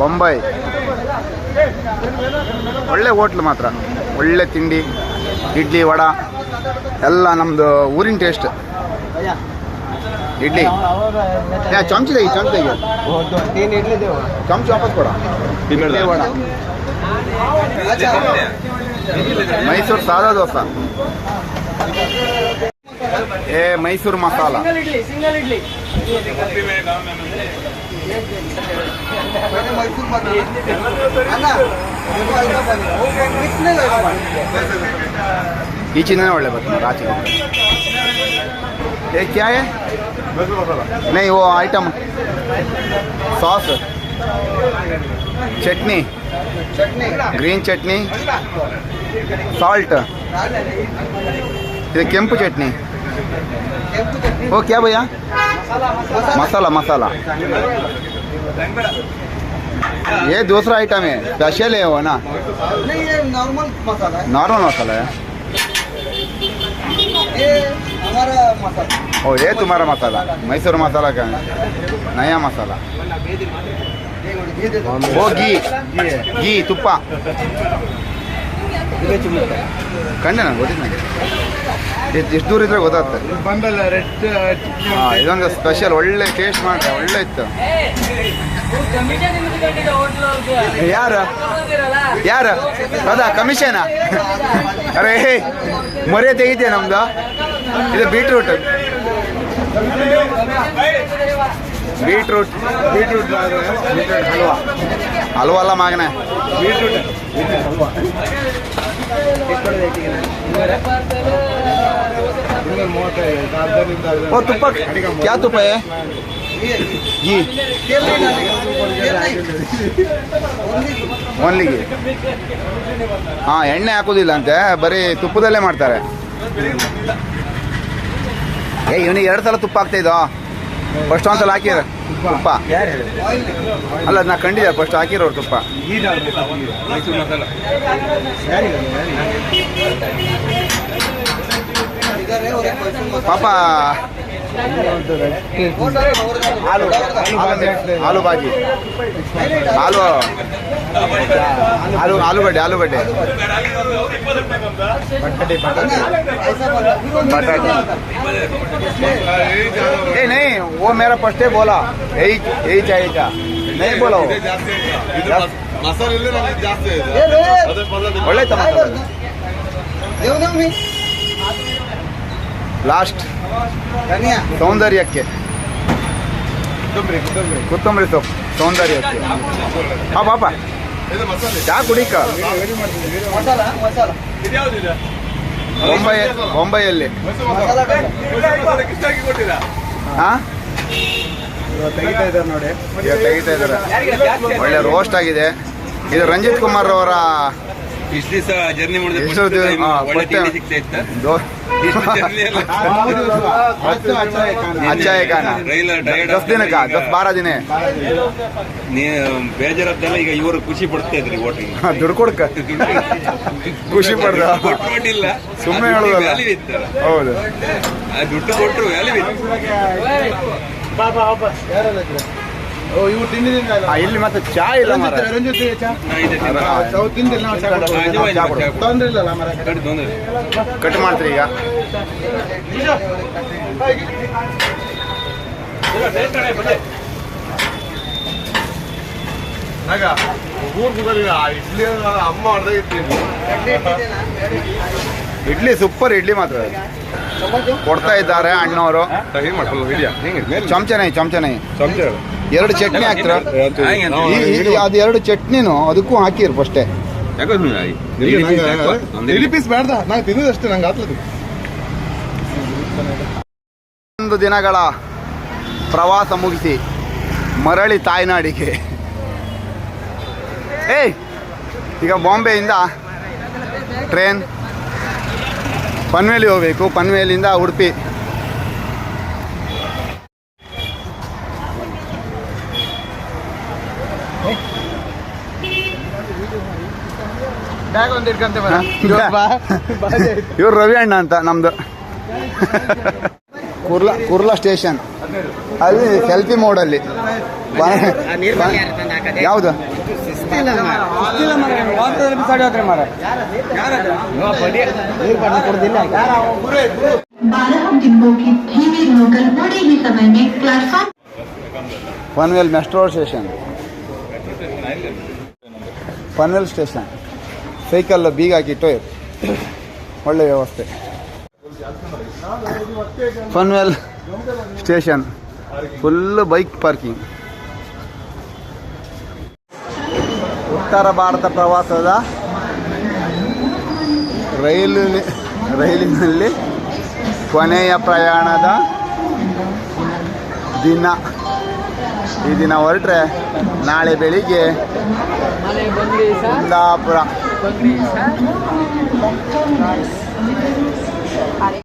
ಬೊಂಬೈ ಒಳ್ಳೆ ಹೋಟ್ಲು ಮಾತ್ರ. ಒಳ್ಳೆ ತಿಂಡಿ, ಇಡ್ಲಿ, ವಡ, ಎಲ್ಲ ನಮ್ಮದು ಊರಿನ ಟೇಸ್ಟ್ ಇಡ್ಲಿ. ಯಾ, ಚಮಚ ಚಮಚ ಚಮಚ ವಾಪಸ್ ಕೊಡ. ಇಡ್ಲಿ, ವಡ. ಮೈಸೂರು ಸಾದಾ ದೋಸೆ. ಏ, ಮೈಸೂರು ಮಸಾಲ. इडली सिंगल इडली ಈಚಿಂದನೇ ಒಳ್ಳೆ ಬರ್ತದೆ ಆಚೆ ಏ ಕ್ಯಾ है नहीं वो आइटम सॉस चटनी ಗ್ರೀನ್ ಚಟ್ನಿ ಸಾಲ್ಟ್ ಇದು ಕೆಂಪು ಚಟ್ನಿ वो क्या भैया मसाला मसाला ये दूसरा आइटम है स्पेशल है वो ना नहीं ये नॉर्मल मसाला है नॉर्मल मसाला है ये हमारा मसाला ओ ये तुम्हारा मसाला मैसूर मसाला का नया मसाला वो घी घी तुप्पा ತುಪ್ಪ ಕಂಡೆ ನಾನು ಗೊತ್ತಿಲ್ಲ ಎಷ್ಟು ಎಷ್ಟು ದೂರ ಇದ್ರೆ ಗೊತ್ತಾಗ್ತದೆ ರೆಡ್ ಹಾಂ ಇದೊಂದು ಸ್ಪೆಷಲ್ ಒಳ್ಳೆ ಟೇಸ್ಟ್ ಮಾಡ್ತಾರೆ ಒಳ್ಳೆ ಇತ್ತು. ಯಾರು? ಯಾರು? ಅದ ಕಮಿಷನಾ? ಅರೆ ಮೊರೆ ಇದೆ ನಮ್ದು? ಇದು beetroot beetroot beetroot halwa. Halwa ಅಲ್ಲ ಮಗನೇ. ಓ ತುಪ್ಪ. क्या ತುಪ್ಪ है ये ಹಾಂ ಎಣ್ಣೆ ಹಾಕೋದಿಲ್ಲ ಅಂತೆ ಬರೀ ತುಪ್ಪದಲ್ಲೇ ಮಾಡ್ತಾರೆ. ಏ ಇವನಿಗೆ ಎರಡು ಸಲ ತುಪ್ಪ ಆಗ್ತಾ ಫಸ್ಟ್ ಒಂದ್ಸಲ ಹಾಕಿರ ತುಪ್ಪ. ಅಲ್ಲ ನಾ ಕಂಡಿದ್ದೆ ಫಸ್ಟ್ ಹಾಕಿರೋರು ತುಪ್ಪ. ಪಾಪ ಆಲು ಆಲು ಬಾಜಿ ಆಲು ಆಲು ಆಲೂಗಡ್ಡೆ ಆಲೂಗಡ್ಡೆ बटाटे नहीं नहीं वो मेरा फर्स्ट बोला यही यही चाहिए था नहीं बोला वो ಮಸಾಲೆ ಇಲ್ಲ ನಮ್ಗೆ ಜಾಸ್ತಿ ಇದೆ ये रे ಅದೇ ಪದಾರ್ಥ ಒಳ್ಳೆ ಟಮಾಟೋ देव ना मी ಲಾಸ್ಟ್ ಸೌಂದರ್ಯಕ್ಕೆ. ಕೊತ್ತಂಬರಿ ಸೊಪ್ಪು ಸೌಂದರ್ಯಕ್ಕೆ. ಹಾಂ ಪಾಪ. ಚಾ ಕುಡಿಕ. ಬೊಂಬೈ ಬೊಂಬೈಯಲ್ಲಿ. ಹಾಂ ತೆಗಿತಾ ಇದ್ದಾರೆ ನೋಡಿ. ತೆಗಿತಾ ಇದ್ದಾರೆ. ಒಳ್ಳೆ ರೋಸ್ಟ್ ಆಗಿದೆ. ಇದು ರಂಜಿತ್ ಕುಮಾರ್ ಅವರ ಜರ್ನಿ ದಿನ. ನೀ- ಈಗ ಖುಷಿ ಪಡ್ತಾ ದುಡ್ಡು ಕೊಡ್ಕ. ಖುಷಿ ಪಡ್ದ. ಸುಮ್ಮನೆ ಹೌದು. ದುಡ್ಡು ಕೊಟ್ಟರು ವ್ಯಾಲ್ಯೂ ಇಲ್ಲಿ ಮತ್ತೆ ಚಾ ಇಲ್ಲ. ತೊಂದ್ರೆ ಇಲ್ಲ. ಕಟ್ ಮಾಡ್ತೀರಿ ಈಗ. ಇಡ್ಲಿ ಅಮ್ಮ ಇಡ್ಲಿ ಸೂಪರ್ ಇಡ್ಲಿ ಮಾತ್ರ. ಕೊಡ್ತಾ ಇದ್ದಾರೆ ಅಣ್ಣವರು. ಚಮಚನೆ ಚಮಚನೆ. ಚಮಚ ಎರಡು ಚಟ್ನಿ ಹಾಕ್ತಾರ? ಅದು ಎರಡು ಚಟ್ನಿನು ಅದಕ್ಕೂ ಹಾಕಿರ್ ಫಸ್ಟೇ ಒಂದು ದಿನಗಳ ಪ್ರವಾಸ ಮುಗಿಸಿ ಮರಳಿ ತಾಯ್ನಾಡಿಗೆ. ಏಯ್ ಈಗ ಬಾಂಬೆಯಿಂದ ಟ್ರೈನ್ ಪನ್ವೇಲಿ ಹೋಗಬೇಕು ಪನ್ವೇಲಿಂದ ಉಡುಪಿ. ಇವ್ರು ರವಿ ಅಣ್ಣ ಅಂತ ನಮ್ದು. ಕುರ್ಲಾ ಕುರ್ಲಾ ಸ್ಟೇಷನ್. ಅಲ್ಲಿ ಸೆಲ್ಫಿ ಮೋಡಲ್ಲಿ ಯಾವುದು? Panvel Maestro station Panvel station cycle ಬೀಗ ಹಾಕಿಟ್ಟು ಒಳ್ಳೆ ವ್ಯವಸ್ಥೆ. Panvel station full bike parking ಉತ್ತರ ಭಾರತ ಪ್ರವಾಸದ ರೈಲು ರೈಲಿನಲ್ಲಿ ಕೊನೆಯ ಪ್ರಯಾಣದ ದಿನ. ಈ ದಿನ ಹೊರಟ್ರೆ ನಾಳೆ ಬೆಳಿಗ್ಗೆ ಕುಂದಾಪುರ.